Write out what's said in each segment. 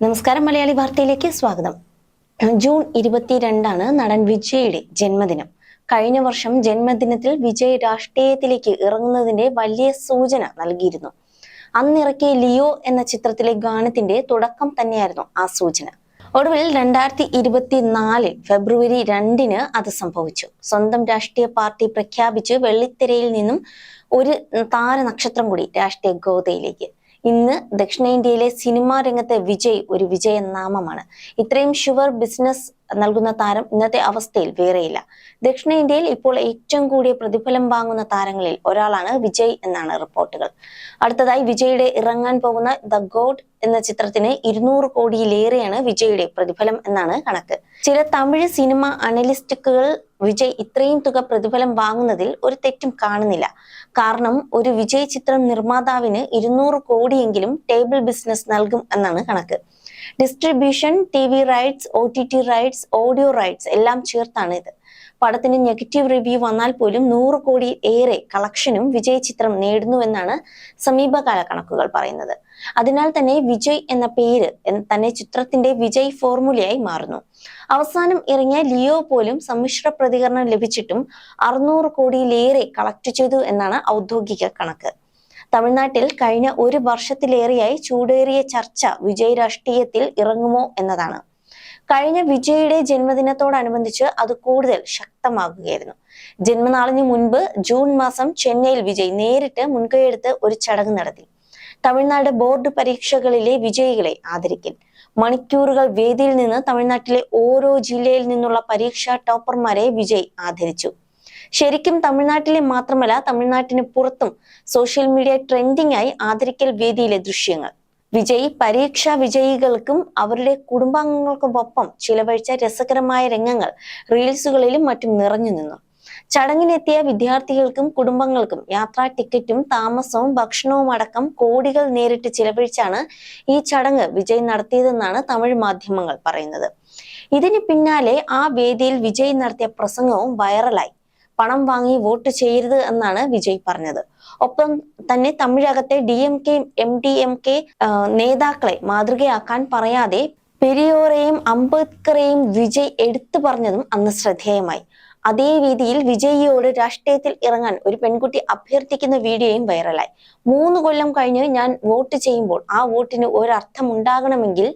നമസ്കാരം മലയാളി വാർത്തയിലേക്ക് സ്വാഗതം. ജൂൺ ഇരുപത്തിരണ്ടാണ് നടൻ വിജയുടെ ജന്മദിനം. കഴിഞ്ഞ വർഷം ജന്മദിനത്തിൽ വിജയ് രാഷ്ട്രീയത്തിലേക്ക് ഇറങ്ങുന്നതിന്റെ വലിയ സൂചന നൽകിയിരുന്നു. അന്നിറക്കിയ ലിയോ എന്ന ചിത്രത്തിലെ ഗാനത്തിന്റെ തുടക്കം തന്നെയായിരുന്നു ആ സൂചന. ഒടുവിൽ രണ്ടായിരത്തി ഇരുപത്തിനാലിൽ ഫെബ്രുവരി രണ്ടിന് അത് സംഭവിച്ചു. സ്വന്തം രാഷ്ട്രീയ പാർട്ടി പ്രഖ്യാപിച്ച് വെള്ളിത്തിരയിൽ നിന്നും ഒരു താര നക്ഷത്രം കൂടി രാഷ്ട്രീയ ഗോതയിലേക്ക് ഇന്ന് ദക്ഷിണേന്ത്യയിലെ സിനിമാ രംഗത്തെ വിജയ് ഒരു വിജയനാമമാണ്. ഇത്രയും ഷുവർ ബിസിനസ് നൽകുന്ന താരം ഇന്നത്തെ അവസ്ഥയിൽ വേറെയില്ല. ദക്ഷിണേന്ത്യയിൽ ഇപ്പോൾ ഏറ്റവും കൂടിയ പ്രതിഫലം വാങ്ങുന്ന താരങ്ങളിൽ ഒരാളാണ് വിജയ് എന്നാണ് റിപ്പോർട്ടുകൾ. അടുത്തതായി വിജയുടെ ഇറങ്ങാൻ പോകുന്ന ദ ഗോഡ് എന്ന ചിത്രത്തിന് ഇരുന്നൂറ് കോടിയിലേറെയാണ് വിജയുടെ പ്രതിഫലം എന്നാണ് കണക്ക്. ചില തമിഴ് സിനിമ അനലിസ്റ്റുകൾ വിജയ് ഇത്രയും തുക പ്രതിഫലം വാങ്ങുന്നതിൽ ഒരു തെറ്റും കാണുന്നില്ല. കാരണം ഒരു വിജയ് ചിത്രം നിർമ്മാതാവിന് ഇരുന്നൂറ് കോടിയെങ്കിലും ടേബിൾ ബിസിനസ് നൽകും എന്നാണ് കണക്ക്. Distribution T V rights O T T rights audio rights എല്ലാം ചേർത്താണ് ഇത്. പടത്തിന് നെഗറ്റീവ് റിവ്യൂ വന്നാൽ പോലും നൂറ് കോടി ഏറെ കളക്ഷനും വിജയ് ചിത്രം നേടുന്നുവെന്നാണ് സമീപകാല കണക്കുകൾ പറയുന്നത്. അതിനാൽ തന്നെ വിജയ് എന്ന പേര് തന്നെ ചിത്രത്തിന്റെ വിജയ് ഫോർമുലയായി മാറുന്നു. അവസാനം ഇറങ്ങിയ ലിയോ പോലും സമ്മിശ്ര പ്രതികരണം ലഭിച്ചിട്ടും അറുന്നൂറ് കോടിയിലേറെ കളക്ട് ചെയ്തു എന്നാണ് ഔദ്യോഗിക കണക്ക്. തമിഴ്നാട്ടിൽ കഴിഞ്ഞ ഒരു വർഷത്തിലേറെയായി ചൂടേറിയ ചർച്ച വിജയ് രാഷ്ട്രീയത്തിൽ ഇറങ്ങുമോ എന്നതാണ്. കഴിഞ്ഞ വിജയുടെ ജന്മദിനത്തോടനുബന്ധിച്ച് അത് കൂടുതൽ ശക്തമാകുകയായിരുന്നു. ജന്മനാളിന് മുൻപ് ജൂൺ മാസം ചെന്നൈയിൽ വിജയ് നേരിട്ട് മുൻകൈയെടുത്ത് ഒരു ചടങ്ങ് നടത്തി. തമിഴ്നാട് ബോർഡ് പരീക്ഷകളിലെ വിജയികളെ ആദരിക്കൽ. മണിക്കൂറുകൾ വേദിയിൽ നിന്ന് തമിഴ്നാട്ടിലെ ഓരോ ജില്ലയിൽ നിന്നുള്ള പരീക്ഷാ ടോപ്പർമാരെ വിജയ് ആദരിച്ചു. ശരിക്കും തമിഴ്നാട്ടിലെ മാത്രമല്ല തമിഴ്നാട്ടിന് പുറത്തും സോഷ്യൽ മീഡിയ ട്രെൻഡിംഗ് ആയി ആദരിക്കൽ വേദിയിലെ ദൃശ്യങ്ങൾ. വിജയ് പരീക്ഷാ വിജയികൾക്കും അവരുടെ കുടുംബാംഗങ്ങൾക്കുമൊപ്പം ചിലവഴിച്ച രസകരമായ രംഗങ്ങൾ റീൽസുകളിലും മറ്റും നിറഞ്ഞു നിന്നു. ചടങ്ങിനെത്തിയ വിദ്യാർത്ഥികൾക്കും കുടുംബങ്ങൾക്കും യാത്രാ ടിക്കറ്റും താമസവും ഭക്ഷണവും അടക്കം കോടികൾ നേരിട്ട് ചിലവഴിച്ചാണ് ഈ ചടങ്ങ് വിജയ് നടത്തിയതെന്നാണ് തമിഴ് മാധ്യമങ്ങൾ പറയുന്നത്. ഇതിന് പിന്നാലെ ആ വേദിയിൽ വിജയ് നടത്തിയ പ്രസംഗവും വൈറലായി പണം വാങ്ങി വോട്ട് ചെയ്യരുത് എന്നാണ് വിജയ് പറഞ്ഞത്. ഒപ്പം തന്നെ തമിഴകത്തെ D M K M D M K നേതാക്കളെ മാതൃകയാക്കാൻ പറയാതെ പെരിയോറെയും അംബേദ്കറെയും വിജയ് എടുത്തു പറഞ്ഞതും അന്ന് ശ്രദ്ധേയമായി. അതേ രീതിയിൽ വിജയിയോട് രാഷ്ട്രീയത്തിൽ ഇറങ്ങാൻ ഒരു പെൺകുട്ടി അഭ്യർത്ഥിക്കുന്ന വീഡിയോയും വൈറലായി. മൂന്ന് കൊല്ലം കഴിഞ്ഞ് ഞാൻ വോട്ട് ചെയ്യുമ്പോൾ ആ വോട്ടിന് ഒരർത്ഥം ഉണ്ടാകണമെങ്കിൽ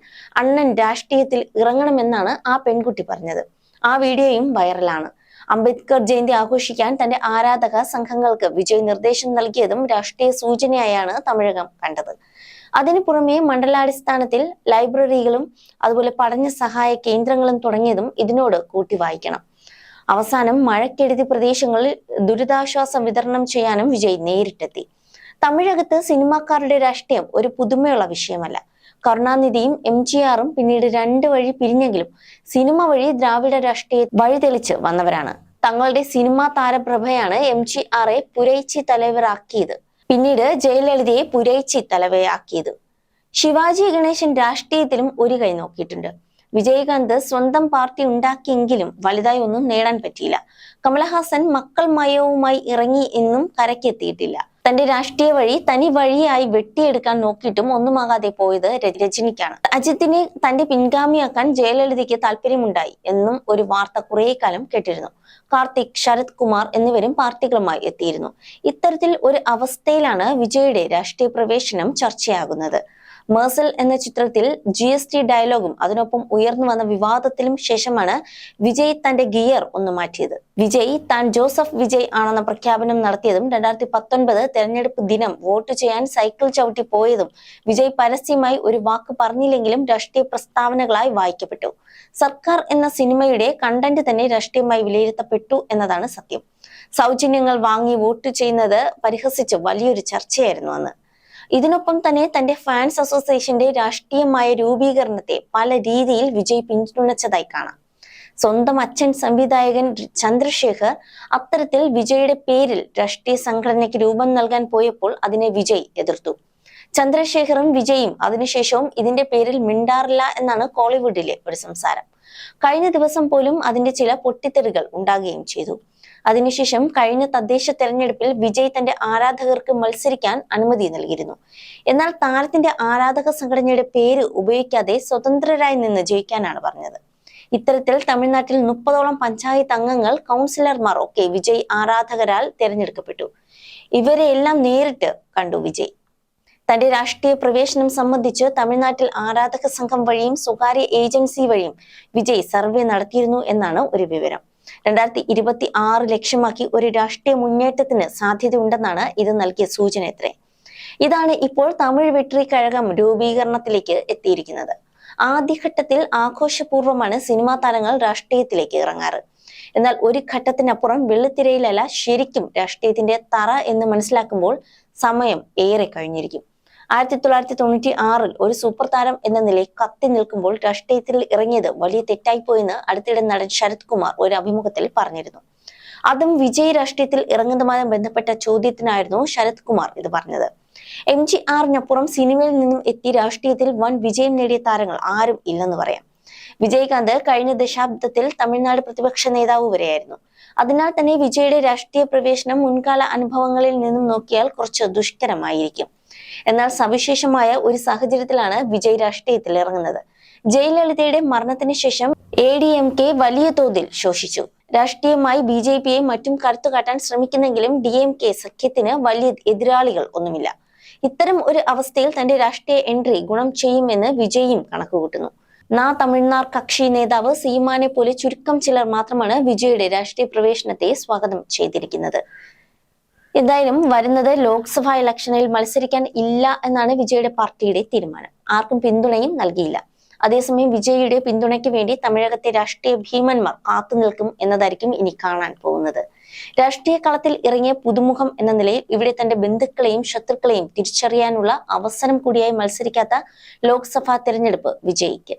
അണ്ണൻ രാഷ്ട്രീയത്തിൽ ഇറങ്ങണമെന്നാണ് ആ പെൺകുട്ടി പറഞ്ഞത്. ആ വീഡിയോയും വൈറലാണ്. അംബേദ്കർ ജയന്തി ആഘോഷിക്കാൻ തന്റെ ആരാധക സംഘങ്ങൾക്ക് വിജയ് നിർദ്ദേശം നൽകിയതും രാഷ്ട്രീയ സൂചനയായാണ് തമിഴകം കണ്ടത്. അതിനു പുറമെ മണ്ഡലാടിസ്ഥാനത്തിൽ ലൈബ്രറികളും അതുപോലെ പഠന സഹായ കേന്ദ്രങ്ങളും തുടങ്ങിയതും ഇതിനോട് കൂട്ടി വായിക്കണം അവസാനം മഴക്കെടുതി പ്രദേശങ്ങളിൽ ദുരിതാശ്വാസം വിതരണം ചെയ്യാനും വിജയ് നേരിട്ടെത്തി. തമിഴകത്ത് സിനിമാക്കാരുടെ രാഷ്ട്രീയം ഒരു പുതുമയുള്ള വിഷയമല്ല. കരുണാനിധിയും എം ജി ആറും പിന്നീട് രണ്ട് വഴി പിരിഞ്ഞെങ്കിലും സിനിമ വഴി ദ്രാവിഡ രാഷ്ട്രീയ വഴിതെളിച്ച് വന്നവരാണ്. തങ്ങളുടെ സിനിമാ താരപ്രഭയാണ് എം ജി ആറെ പുരൈച്ചി തലവരാക്കിയത്. പിന്നീട് ജയലളിതയെ പുരൈച്ചി തലവയാക്കിയത്. ശിവാജി ഗണേശൻ രാഷ്ട്രീയത്തിലും ഒരു കൈ നോക്കിയിട്ടുണ്ട്. വിജയകാന്ത് സ്വന്തം പാർട്ടി ഉണ്ടാക്കിയെങ്കിലും വലുതായി ഒന്നും നേടാൻ പറ്റിയില്ല. കമലഹാസൻ മക്കൾ മയവുമായി ഇറങ്ങി എന്നും കരക്കെത്തിയിട്ടില്ല തന്റെ രാഷ്ട്രീയ വഴി തനി വഴിയായി വെട്ടിയെടുക്കാൻ നോക്കിയിട്ടും ഒന്നുമാകാതെ പോയത് രജനിക്കാണ്. അജിത്തിനെ തന്റെ പിൻഗാമിയാക്കാൻ ജയലളിതയ്ക്ക് താല്പര്യമുണ്ടായി എന്നും ഒരു വാർത്ത കുറെ കാലം കേട്ടിരുന്നു. കാർത്തിക് ശരത് കുമാർ എന്നിവരും പാർട്ടികളുമായി എത്തിയിരുന്നു. ഇത്തരത്തിൽ ഒരു അവസ്ഥയിലാണ് വിജയുടെ രാഷ്ട്രീയ പ്രവേശനം ചർച്ചയാകുന്നത്. മേഴ്സൽ എന്ന ചിത്രത്തിൽ ജി എസ് ടി ഡയലോഗും അതിനൊപ്പം ഉയർന്നു വന്ന വിവാദത്തിലും ശേഷമാണ് വിജയ് തന്റെ ഗിയർ ഒന്ന് മാറ്റിയത്. വിജയ് താൻ ജോസഫ് വിജയ് ആണെന്ന പ്രഖ്യാപനം നടത്തിയതും രണ്ടായിരത്തി പത്തൊൻപത് തെരഞ്ഞെടുപ്പ് ദിനം വോട്ട് ചെയ്യാൻ സൈക്കിൾ ചവിട്ടി പോയതും വിജയ് പരസ്യമായി ഒരു വാക്ക് പറഞ്ഞില്ലെങ്കിലും രാഷ്ട്രീയ പ്രസ്താവനകളായി വായിക്കപ്പെട്ടു. സർക്കാർ എന്ന സിനിമയുടെ കണ്ടന്റ് തന്നെ രാഷ്ട്രീയമായി വിലയിരുത്തപ്പെട്ടു എന്നതാണ് സത്യം. സൗജന്യങ്ങൾ വാങ്ങി വോട്ട് ചെയ്യുന്നത് പരിഹസിച്ച് വലിയൊരു ചർച്ചയായിരുന്നു അന്ന്. ഇതിനൊപ്പം തന്നെ തന്റെ ഫാൻസ് അസോസിയേഷന്റെ രാഷ്ട്രീയമായ രൂപീകരണത്തെ പല രീതിയിൽ വിജയ് പിന്തുണച്ചതായി കാണാം. സ്വന്തം അച്ഛൻ സംവിധായകൻ ചന്ദ്രശേഖർ അത്തരത്തിൽ വിജയുടെ പേരിൽ രാഷ്ട്രീയ സംഘടനയ്ക്ക് രൂപം നൽകാൻ പോയപ്പോൾ അതിനെ വിജയ് എതിർത്തു. ചന്ദ്രശേഖറും വിജയും അതിനുശേഷവും ഇതിന്റെ പേരിൽ മിണ്ടാറില്ല എന്നാണ് കോളിവുഡിലെ ഒരു സംസാരം. കഴിഞ്ഞ ദിവസം പോലും അതിന്റെ ചില പൊട്ടിത്തെറികൾ ഉണ്ടാകുകയും ചെയ്തു. അതിനുശേഷം കഴിഞ്ഞ തദ്ദേശ തെരഞ്ഞെടുപ്പിൽ വിജയ് തന്റെ ആരാധകർക്ക് മത്സരിക്കാൻ അനുമതി നൽകിയിരുന്നു. എന്നാൽ താരത്തിന്റെ ആരാധക സംഘടനയുടെ പേര് ഉപയോഗിക്കാതെ സ്വതന്ത്രരായി നിന്ന് ജയിക്കാനാണ് പറഞ്ഞത്. ഇത്തരത്തിൽ തമിഴ്നാട്ടിൽ മുപ്പതോളം പഞ്ചായത്ത് അംഗങ്ങൾ കൗൺസിലർമാർ ഒക്കെ വിജയ് ആരാധകരാൽ തിരഞ്ഞെടുക്കപ്പെട്ടു. ഇവരെയെല്ലാം നേരിട്ട് കണ്ടു വിജയ്. തന്റെ രാഷ്ട്രീയ പ്രവേശനം സംബന്ധിച്ച് തമിഴ്നാട്ടിൽ ആരാധക സംഘം വഴിയും സ്വകാര്യ ഏജൻസി വഴിയും വിജയ് സർവേ നടത്തിയിരുന്നു എന്നാണ് ഒരു വിവരം. രണ്ടായിരത്തി ഇരുപത്തി ആറ് ലക്ഷ്യമാക്കി ഒരു രാഷ്ട്രീയ മുന്നേറ്റത്തിന് സാധ്യതയുണ്ടെന്നാണ് ഇത് നൽകിയ സൂചന എത്രേ ഇതാണ് ഇപ്പോൾ തമിഴ് വെട്രി കഴകം രൂപീകരണത്തിലേക്ക് എത്തിയിരിക്കുന്നത്. ആദ്യഘട്ടത്തിൽ ആഘോഷപൂർവമാണ് സിനിമാ താരങ്ങൾ രാഷ്ട്രീയത്തിലേക്ക് ഇറങ്ങാറ്. എന്നാൽ ഒരു ഘട്ടത്തിനപ്പുറം വെള്ളിത്തിരയിലല്ല ശരിക്കും രാഷ്ട്രീയത്തിന്റെ തറ എന്ന് മനസ്സിലാക്കുമ്പോൾ സമയം ഏറെ കഴിഞ്ഞിരിക്കും. ആയിരത്തി തൊള്ളായിരത്തി തൊണ്ണൂറ്റി ആറിൽ ഒരു സൂപ്പർ താരം എന്ന നിലയിൽ കത്തി നിൽക്കുമ്പോൾ രാഷ്ട്രീയത്തിൽ ഇറങ്ങിയത് വലിയ തെറ്റായിപ്പോയെന്ന് അടുത്തിടെ നടൻ ശരത് കുമാർ ഒരു അഭിമുഖത്തിൽ പറഞ്ഞിരുന്നു. അതും വിജയ് രാഷ്ട്രീയത്തിൽ ഇറങ്ങുന്നതുമായി ബന്ധപ്പെട്ട ചോദ്യത്തിനായിരുന്നു ശരത് കുമാർ ഇത് പറഞ്ഞത്. എം ജി ആറിനപ്പുറം സിനിമയിൽ നിന്നും എത്തി രാഷ്ട്രീയത്തിൽ വൻ വിജയം നേടിയ താരങ്ങൾ ആരും ഇല്ലെന്ന് പറയാം. വിജയകാന്ത് കഴിഞ്ഞ ദശാബ്ദത്തിൽ തമിഴ്നാട് പ്രതിപക്ഷ നേതാവ് വരെയായിരുന്നു. അതിനാൽ തന്നെ വിജയുടെ രാഷ്ട്രീയ പ്രവേശനം മുൻകാല അനുഭവങ്ങളിൽ നിന്നും നോക്കിയാൽ കുറച്ച് ദുഷ്കരമായിരിക്കും. എന്നാൽ സവിശേഷമായ ഒരു സാഹചര്യത്തിലാണ് വിജയ് രാഷ്ട്രീയത്തിൽ ഇറങ്ങുന്നത്. ജയലളിതയുടെ മരണത്തിന് ശേഷം എ ഡി എം കെ വലിയ തോതിൽ ശോഷിച്ചു. രാഷ്ട്രീയമായി ബി ജെ പിയെ മറ്റും കരുത്തുകാട്ടാൻ ശ്രമിക്കുന്നെങ്കിലും ഡി എം കെ സഖ്യത്തിന് വലിയ എതിരാളികൾ ഒന്നുമില്ല. ഇത്തരം ഒരു അവസ്ഥയിൽ തന്റെ രാഷ്ട്രീയ എൻട്രി ഗുണം ചെയ്യുമെന്ന് വിജയും കണക്കുകൂട്ടുന്നു. നാ തമിഴ്നാട് കക്ഷി നേതാവ് സീമാനെ പോലെ ചുരുക്കം ചിലർ മാത്രമാണ് വിജയുടെ രാഷ്ട്രീയ പ്രവേശനത്തെ സ്വാഗതം ചെയ്തിരിക്കുന്നത്. എന്തായാലും വരുന്നത് ലോക്സഭാ ഇലക്ഷനിൽ മത്സരിക്കാൻ ഇല്ല എന്നാണ് വിജയുടെ പാർട്ടിയുടെ തീരുമാനം. ആർക്കും പിന്തുണയും നൽകിയില്ല. അതേസമയം വിജയിയുടെ പിന്തുണയ്ക്ക് വേണ്ടി തമിഴകത്തെ രാഷ്ട്രീയ ഭീമന്മാർ കാത്തുനിൽക്കും എന്നതായിരിക്കും ഇനി കാണാൻ പോകുന്നത്. രാഷ്ട്രീയ കളത്തിൽ ഇറങ്ങിയ പുതുമുഖം എന്ന നിലയിൽ ഇവിടെ തന്റെ ബന്ധുക്കളെയും ശത്രുക്കളെയും തിരിച്ചറിയാനുള്ള അവസരം കൂടിയായി മത്സരിക്കാത്ത ലോക്സഭാ തെരഞ്ഞെടുപ്പ് വിജയിക്ക്.